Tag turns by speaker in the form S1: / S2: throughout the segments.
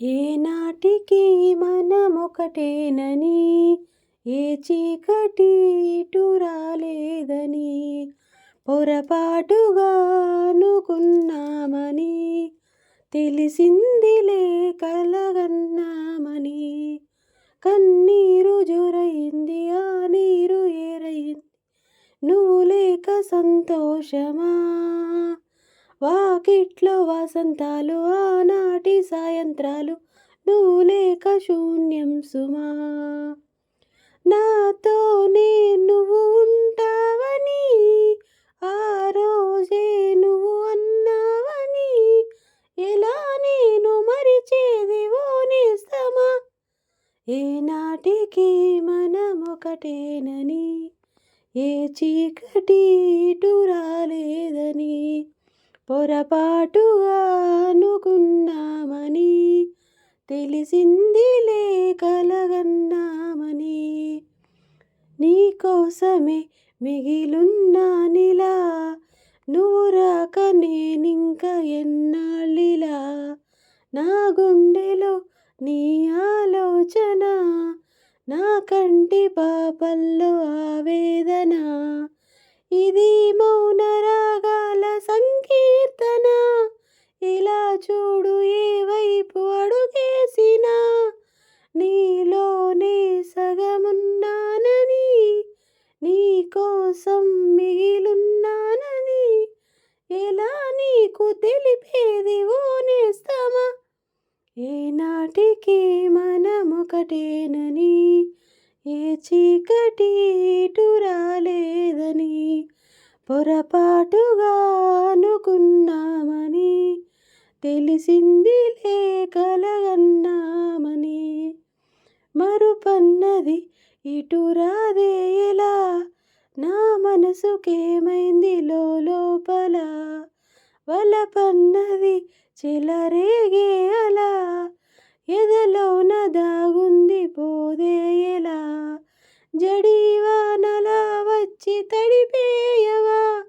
S1: ఏనాటికి మనమొకటేనని ఏ చీకటి ఇటు రాలేదని పొరపాటుగా అనుకున్నామని తెలిసిందిలే కలగన్నామని. కన్నీరు జొరయింది ఆ నీరు ఏరయింది నువ్వు లేక సంతోషమా? వాకిట్లో వసంతాలు ఆనాటి సాయంత్రాలు నువ్వు లేక శూన్యం సుమా. నాతోనే నువ్వు ఉంటావని ఆ రోజే నువ్వు అన్నావని ఎలా నేను మరిచేది ఓ నేస్తమా? ఏనాటికి మనం ఒకటేనని ఏ చీకటి ఇటు రాలేదని పొరపాటుగా అనుకున్నామని తెలిసిందిలే కలగన్నామని నీకోసమే మిగిలున్నానిలా నువ్వు రాక నేనింక ఎన్నాళ్ళిలా? నా గుండెలో నీ ఆలోచన నా కంటి పాపల్లో ఆవేదన. ఇది మౌన రాగాల నీకు తెలిపేది ఓ నేస్తమా ఏనాటికి మనమొకటేనని? ఏ చీకటి ఇటు రాలేదని పొరపాటుగా అనుకున్నామని? తెలిసింది లేకలగన్నామని? మరుపన్నది ఇటు రాదే ఎలా? నా మనసుకేమైంది లోపల వలపన్నది చిలరేగే అలా. ఎదలోన దాగుంది పోదే ఎలా. జడీవానలా వచ్చి తడిపేయవా.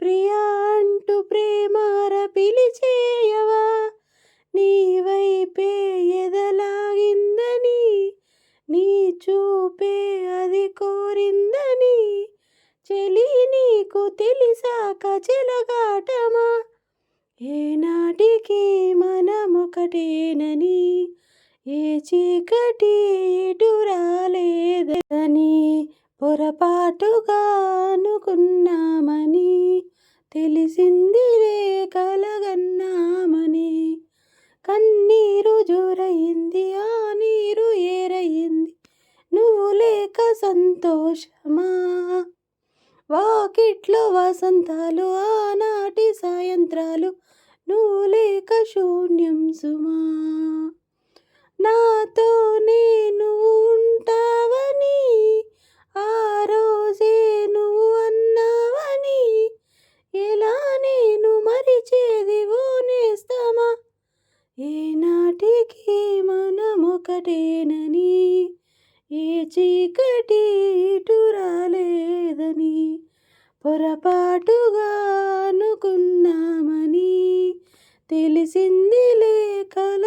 S1: ప్రియా అంటూ ప్రేమార పిలిచేయవా. నీ వైపే ఎదలాగిందని నీ చూపే అది కోరిందని. చెలి నీకు తెలిసాక చెలగాటమా. ఏనాటికి మనమొకటేనని ఏ చీకటి రాలేదని పొరపాటుగా అనుకున్నామని తెలిసిందిలే కలగన్నామని కన్నీరు జోరయింది ఆ నీరు ఏరయింది నువ్వు లేక సంతోషమా? వాకిట్లో వసంతాలు ఆనాటి సాయంత్రాలు నువ్వు లేక శూన్యం సుమా. నాతోనే నువ్వు ఉంటావని ఆ రోజే నువ్వు అన్నావని ఎలా నేను మరిచేది ఓ నేస్తమా. ఏనాటికి మనం ఒకటేనని ఏ చీకటి ఇటు పొరపాటుగా అనుకున్నామని తెలిసిందిలే కల